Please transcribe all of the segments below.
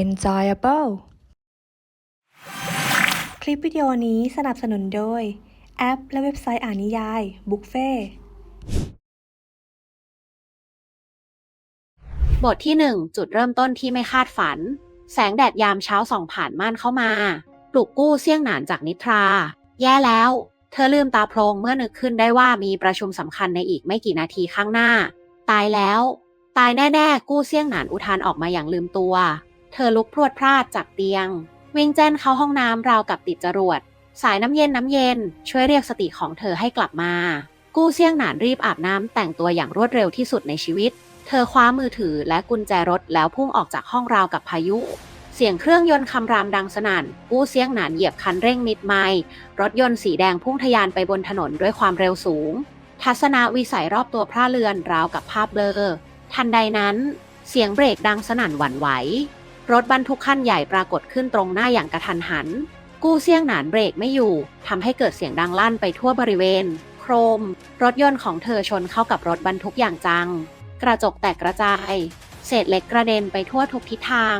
enjoyable คลิปวิดีโอนี้สนับสนุนโดย แอปและเว็บไซต์อ่านนิยาย บุฟเฟ่บทที่หนึ่งจุดเริ่มต้นที่ไม่คาดฝัน แสงแดดยามเช้าส่องผ่านม่านเข้ามา ปลุกกู้เสี่ยงหนานจากนิทรา แย่แล้ว เธอลืมตาโพลงเมื่อนึกขึ้นได้ว่ามีประชุมสำคัญในอีกไม่กี่นาทีข้างหน้า ตายแล้ว ตายแน่ ๆ กู้เสี่ยงหนานอุทานออกมาอย่างลืมตัว เธอลุกพรวดพลาดจากเตียง วิ่งแจ้นเข้าห้องน้ำราวกับติดจรวด สายน้ำเย็นน้ำเย็น ช่วยเรียกสติของเธอให้กลับมา กู้เสี่ยงหนานรีบอาบน้ำแต่งตัวอย่างรวดเร็วที่สุดในชีวิต เธอคว้ามือถือและกุญแจรถแล้วพุ่งออกจากห้องราวกับพายุ เสียงเครื่องยนต์คำรามดังสนั่น กู้เสียงหนานเหยียบคันเร่งมิดไมล์รถยนต์สีแดงพุ่งทะยานไปบนถนนด้วยความเร็วสูง ทัศนวิสัยรอบตัวพระเรือนราวกับภาพเบลอทันใดนั้น เสียงเบรกดังสนั่นหวั่นไหว รถบรรทุกคันใหญ่ปรากฏขึ้นตรงหน้าอย่างกระทันหัน กู้เสียงหนานเบรกไม่อยู่ทำให้เกิดเสียงดังลั่นไปทั่วบริเวณ โครม รถยนต์ของเธอชนเข้ากับรถบรรทุกอย่างจัง กระจกแตกกระจาย เศษเหล็กกระเด็นไปทั่วทุกทิศทาง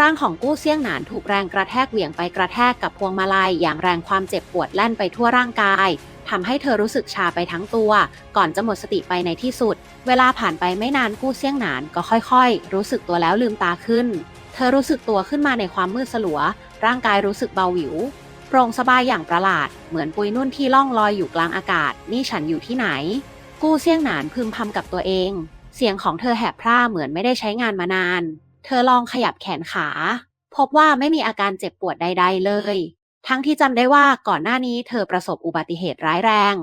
ร่างของกู้เซี่ยงหนานถูกแรงกระแทกเหวี่ยงไปกระแทกกับพวงมาลัยอย่างแรงความเจ็บปวดแล่นไปทั่วร่างกายทำให้เธอรู้สึกชาไปทั้งตัว ก่อนจะหมดสติไปในที่สุด เวลาผ่านไปไม่นานกู้เซี่ยงหนานก็ค่อยๆ รู้สึกตัวแล้วลืมตาขึ้น เธอรู้สึกตัวขึ้นมาในความมืดสลัว ร่างกายรู้สึกเบาหวิว โปร่งสบายอย่างประหลาด เหมือนปุยนุ่นที่ล่องลอยอยู่กลางอากาศ นี่ฉันอยู่ที่ไหน กู้เซี่ยงหนานพึมพำกับตัวเอง เสียงของเธอแหบพร่าเหมือนไม่ได้ใช้งานมานาน เธอลองขยับแขนขา พบว่าไม่มีอาการเจ็บปวดใด ๆ เลย ทั้งที่จำได้ว่าก่อนหน้านี้เธอประสบอุบัติเหตุร้ายแรง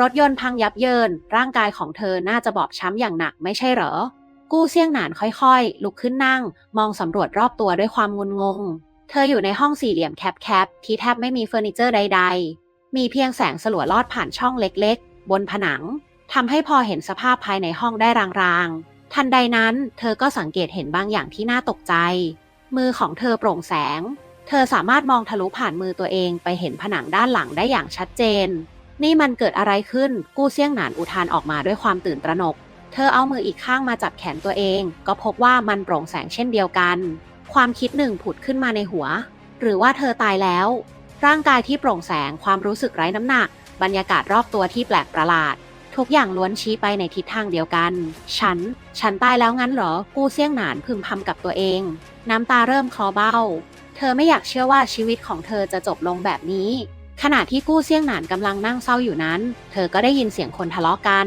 รถยนต์พังยับเยิน ร่างกายของเธอน่าจะบอบช้ำอย่างหนักไม่ใช่เหรอ กู้เซี่ยงหนานค่อยๆ ลุกขึ้นนั่ง มองสำรวจรอบตัวด้วยความงุนงง เธออยู่ในห้องสี่เหลี่ยมแคบๆที่แทบไม่มีเฟอร์นิเจอร์ใด ๆ มีเพียงแสงสลัวลอดผ่านช่องเล็กๆ บนผนังทำให้พอเห็นสภาพภายในห้องได้รางๆ ทันใดนั้น เธอก็สังเกตเห็นบางอย่างที่น่าตกใจ มือของเธอโปร่งแสง เธอสามารถมองทะลุผ่านมือตัวเองไปเห็นผนังด้านหลังได้อย่างชัดเจน นี่มันเกิดอะไรขึ้นกู้เซี่ยงหนานอุทานออกมาด้วยความตื่นตระหนก เธอเอามืออีกข้างมาจับแขนตัวเอง ก็พบว่ามันโปร่งแสงเช่นเดียวกัน ความคิดหนึ่งผุดขึ้นมาในหัว หรือว่าเธอตายแล้ว ร่างกายที่โปร่งแสงความรู้สึกไร้น้ำหนัก บรรยากาศรอบตัวที่แปลกประหลาด ทุกอย่างล้วนชี้ไปในทิศทางเดียวกัน ฉัน ฉันตายแล้วงั้นเหรอ กู้เซี่ยงหนานพึมพำกับตัวเอง น้ำตาเริ่มคลอเบ้า เธอไม่อยากเชื่อว่าชีวิตของเธอจะจบลงแบบนี้ขณะที่กู้เซี่ยงหนานกำลังนั่งเศร้าอยู่นั้น เธอก็ได้ยินเสียงคนทะเลาะกัน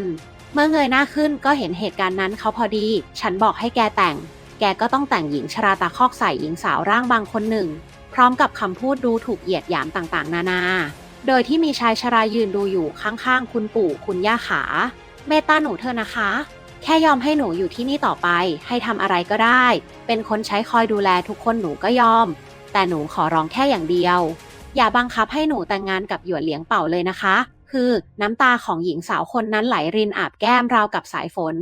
เมื่อเงยหน้าขึ้นก็เห็นเหตุการณ์นั้นเขาพอดี ฉันบอกให้แกแต่ง แกก็ต้องแต่งหญิงชราตาคอกใส่หญิงสาวร่างบางคนหนึ่ง พร้อมกับคำพูดดูถูกเหยียดหยามต่างๆ นานา โดยที่มีชายชรายืนดูอยู่ข้างๆ คุณปู่คุณย่าขา เมตตาหนูเธอนะคะ แค่ยอมให้หนูอยู่ที่นี่ต่อไป ให้ทำอะไรก็ได้ เป็นคนใช้คอยดูแลทุกคนหนูก็ยอม แต่หนูขอร้องแค่อย่างเดียว อย่าบังคับให้หนูแต่งงานกับหยวนเหลียงเป่าเลยนะคะ คือน้ำตาของหญิงสาวคนนั้นไหลรินอาบแก้มราวกับสายฝน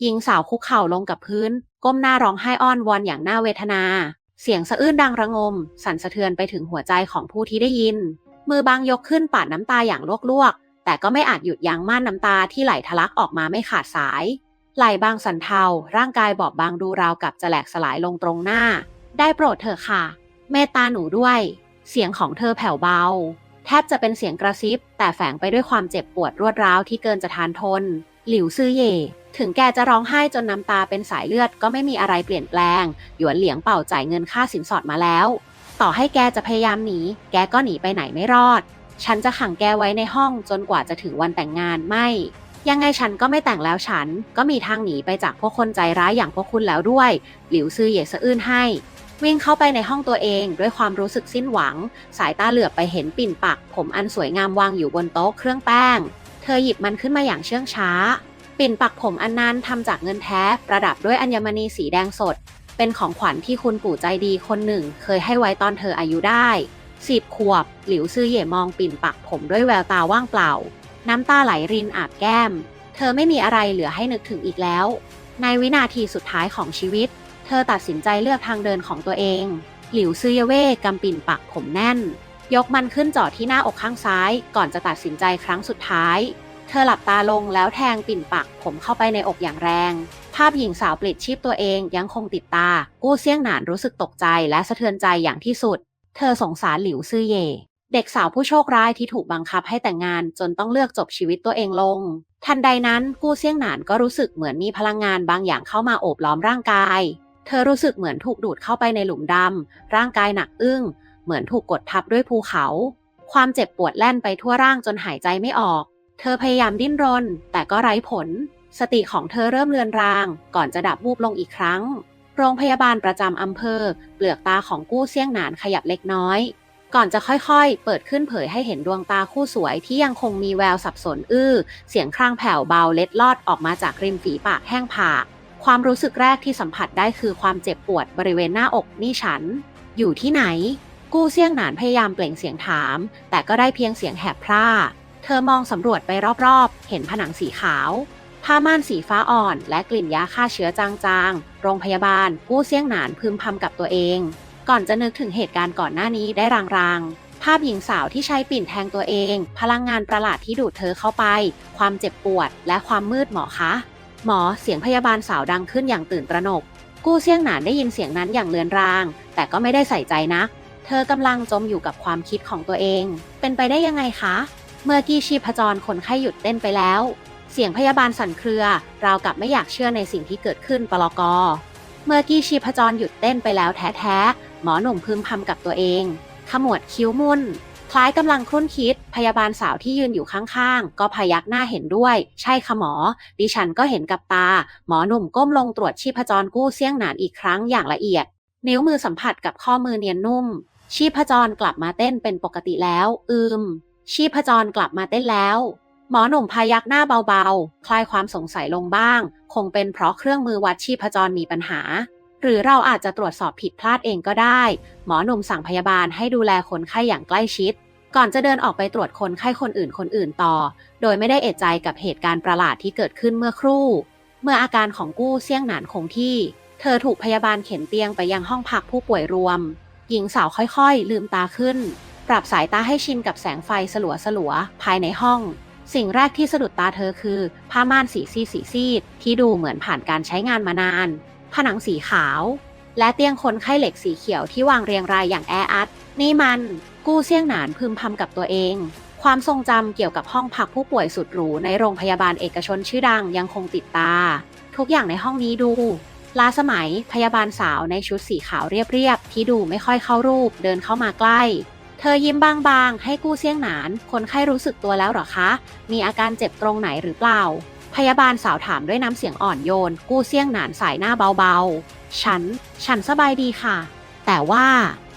หญิงสาวคุกเข่าลงกับพื้น ก้มหน้าร้องไห้อ้อนวอนอย่างน่าเวทนา เสียงสะอื้นดังระงม สั่นสะเทือนไปถึงหัวใจของผู้ที่ได้ยิน มือบางยกขึ้นปาดน้ำตาอย่างลวกๆ แต่ก็ไม่อาจหยุดยั้งม่านน้ำตาที่ไหลทะลักออกมาไม่ขาดสาย ไหลบางสันเทา ร่างกายบอบบางดูราวกับจะแหลกสลายลงตรงหน้า ได้โปรดเถอะค่ะ เมตตาหนูด้วย เสียงของเธอแผ่วเบา แทบจะเป็นเสียงกระซิบ แต่แฝงไปด้วยความเจ็บปวดรวดร้าวที่เกินจะทานทน หลิวซื่อเย่ถึงแกจะร้องไห้จนน้ำตาเป็นสายเลือดก็ไม่มีอะไรเปลี่ยนแปลง หยวนเหลียงเป่าจ่ายเงินค่าสินสอดมาแล้ว ต่อให้แกจะพยายามหนี แกก็หนีไปไหนไม่รอด ฉันจะขังแกไว้ในห้องจนกว่าจะถึงวันแต่งงานไม่ ยังไงฉันก็ไม่แต่งแล้วฉัน ก็มีทางหนีไปจากพวกคนใจร้ายอย่างพวกคุณแล้วด้วย หลิวซื่อเย่สะอื้นให้ วิ่งเข้าไปในห้องตัวเองด้วยความรู้สึกสิ้นหวัง สายตาเหลือบไปเห็นปิ่นปัก ผมอันสวยงามวางอยู่บนโต๊ะเครื่องแป้ง เธอหยิบมันขึ้นมาอย่างเชื่องช้า ปิ่นปักผมอันนั้นทำจากเงินแท้ ประดับด้วยอัญมณีสีแดงสด เป็นของขวัญที่คุณปู่ใจดีคนหนึ่ง เคยให้ไว้ตอนเธออายุได้สิบขวบ หลิวซื่อเหย่มองปิ่นปักผมด้วยแววตาว่างเปล่า น้ำตาไหลรินอาบแก้ม เธอไม่มีอะไรเหลือให้นึกถึงอีกแล้ว ในวินาทีสุดท้ายของชีวิต เธอตัดสินใจเลือกทางเดินของตัวเอง หลิวซือยเว่กำปิ่นปักผมแน่น ยกมันขึ้นจอดที่หน้าอกข้างซ้าย ก่อนจะตัดสินใจครั้งสุดท้าย เธอหลับตาลงแล้วแทงปิ่นปักผมเข้าไปในอกอย่างแรงภภาพหญิงสาวปลิดชีพตัวเองยังคงติดตา กู้เซี่ยงหนานรู้สึกตกใจและสะเทือนใจอย่างที่สุด เธอสงสารหลิวซื่อเย่เด็กสาวผู้โชคร้ายที่ถูกบังคับให้แต่งงานจนต้องเลือกจบชีวิตตัวเองลง ทันใดนั้นกู้เซี่ยงหนานก็รู้สึกเหมือนมีพลังงานบางอย่างเข้ามาโอบล้อมร่างกาย เธอรู้สึกเหมือนถูกดูดเข้าไปในหลุมดำ ร่างกายหนักอึ้ง เหมือนถูกกดทับด้วยภูเขา ความเจ็บปวดแล่นไปทั่วร่างจนหายใจไม่ออก เธอพยายามดิ้นรน แต่ก็ไร้ผล สติของเธอเริ่มเลือนราง ก่อนจะดับวูบลงอีกครั้ง โรงพยาบาลประจำอำเภอ เปลือกตาของกู้เซี่ยงหนานขยับเล็กน้อย ก่อนจะค่อยๆ เปิดขึ้นเผยให้เห็นดวงตาคู่สวยที่ยังคงมีแววสับสนอื้อ เสียงครางแผ่วเบาเล็ดลอดออกมาจากริมฝีปากแห้งผาก ความรู้สึกแรกที่สัมผัสได้คือความเจ็บปวดบริเวณหน้าอกนี่ฉัน อยู่ที่ไหน กู้เซี่ยงหนานพยายามเปล่งเสียงถาม แต่ก็ได้เพียงเสียงแหบพร่า เธอมองสำรวจไปรอบๆ เห็นผนังสีขาว ผ้าม่านสีฟ้าอ่อน และกลิ่นยาฆ่าเชื้อจางๆ โรงพยาบาล กู้เซี่ยงหนานพึมพำกับตัวเอง ก่อนจะนึกถึงเหตุการณ์ก่อนหน้านี้ได้รางๆภาพหญิงสาวที่ใช้ปิ่นแทงตัวเอง พลังงานประหลาดที่ดูดเธอเข้าไป ความเจ็บปวด และความมืดหมอคะ หมอเสียงพยาบาลสาวดังขึ้นอย่างตื่นตระหนก กู้เซี่ยงหนานได้ยินเสียงนั้นอย่างเลือนราง แต่ก็ไม่ได้ใส่ใจนักเธอกำลังจมอยู่กับความคิดของตัวเอง เป็นไปได้ยังไงคะ เมื่อกี้ชีพจรคนไข้หยุดเต้นไปแล้ว เสียงพยาบาลสั่นเครือ ราวกับไม่อยากเชื่อในสิ่งที่เกิดขึ้นปลอกอ เมื่อกี้ชีพจรหยุดเต้นไปแล้วแท้ๆหมอหนุ่มพึมพำกับตัวเองขมวดคิ้วมุ่น คล้ายกำลังครุ่นคิด พยาบาลสาวที่ยืนอยู่ข้างๆ ก็พยักหน้าเห็นด้วย ใช่ค่ะหมอ ดิฉันก็เห็นกับตา หมอหนุ่มก้มลงตรวจชีพจรกู้เซี่ยงหนานอีกครั้งอย่างละเอียด นิ้วมือสัมผัสกับข้อมือเนียนนุ่ม ชีพจรกลับมาเต้นเป็นปกติแล้ว อืม ชีพจรกลับมาเต้นแล้ว หมอหนุ่มพยักหน้าเบาๆ คลายความสงสัยลงบ้าง คงเป็นเพราะเครื่องมือวัดชีพจรมีปัญหา หรือเราอาจจะตรวจสอบผิดพลาดเองก็ได้ หมอหนุ่มสั่งพยาบาลให้ดูแลคนไข้อย่างใกล้ชิด ก่อนจะเดินออกไปตรวจคนไข้คนอื่นคนอื่นต่อ โดยไม่ได้เอะใจกับเหตุการณ์ประหลาดที่เกิดขึ้นเมื่อครู่ เมื่ออาการของกู้เซี่ยงหนานคงที่ เธอถูกพยาบาลเข็นเตียงไปยังห้องพักผู้ป่วยรวม หญิงสาวค่อยๆ ลืมตาขึ้น ปรับสายตาให้ชินกับแสงไฟสลัวๆภายในห้อง สิ่งแรกที่สะดุดตาเธอคือ ผ้าม่านสีซีดสีซีดที่ดูเหมือนผ่านการใช้งานมานาน ผนังสีขาว และเตียงคนไข้เหล็กสีเขียวที่วางเรียงรายอย่างแออัด นี่มันกู้เซี่ยงหนานพึมพำกับตัวเอง ความทรงจำเกี่ยวกับห้องพักผู้ป่วยสุดหรูในโรงพยาบาลเอกชนชื่อดังยังคงติดตา ทุกอย่างในห้องนี้ดูล้าสมัยพยาบาลสาวในชุดสีขาวเรียบๆที่ดูไม่ค่อยเข้ารูปเดินเข้ามาใกล้ เธอยิ้มบางๆ ให้กู้เซี่ยงหนาน คนไข้รู้สึกตัวแล้วหรอคะ มีอาการเจ็บตรงไหนหรือเปล่า พยาบาลสาวถามด้วยน้ำเสียงอ่อนโยน กู้เซี่ยงหนานสายหน้าเบาๆ ฉัน ฉันสบายดีค่ะ แต่ว่า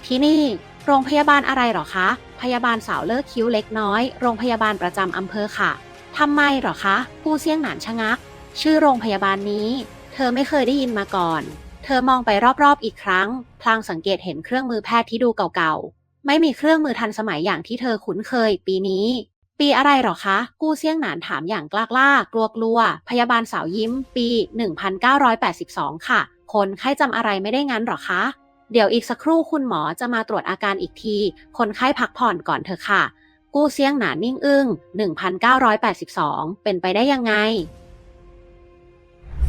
ที่นี่ โรงพยาบาลอะไรหรอคะ พยาบาลสาวเลิกคิ้วเล็กน้อย โรงพยาบาลประจำอำเภอค่ะทำไมหรอคะ กู้เซี่ยงหนานชะงัก ชื่อโรงพยาบาลนี้ เธอไม่เคยได้ยินมาก่อน เธอมองไปรอบๆอีกครั้ง พลางสังเกตเห็นเครื่องมือแพทย์ที่ดูเก่าๆ ไม่มีเครื่องมือทันสมัยอย่างที่เธอคุ้นเคย ปีนี้ ปีอะไรหรอคะ กู้เซี่ยงหนานถามอย่างกล้ากล้ากลัวกลัว พยาบาลสาวยิ้ม ปี 1982 ค่ะ คนไข้จำอะไรไม่ได้งั้นหรอคะเดี๋ยวอีกสักครู่คุณหมอจะมาตรวจอาการอีกที คนไข้พักผ่อนก่อนเถอะค่ะ กู้เซี่ยงหนานนิ่งอึ้ง1982 เป็นไปได้ยังไง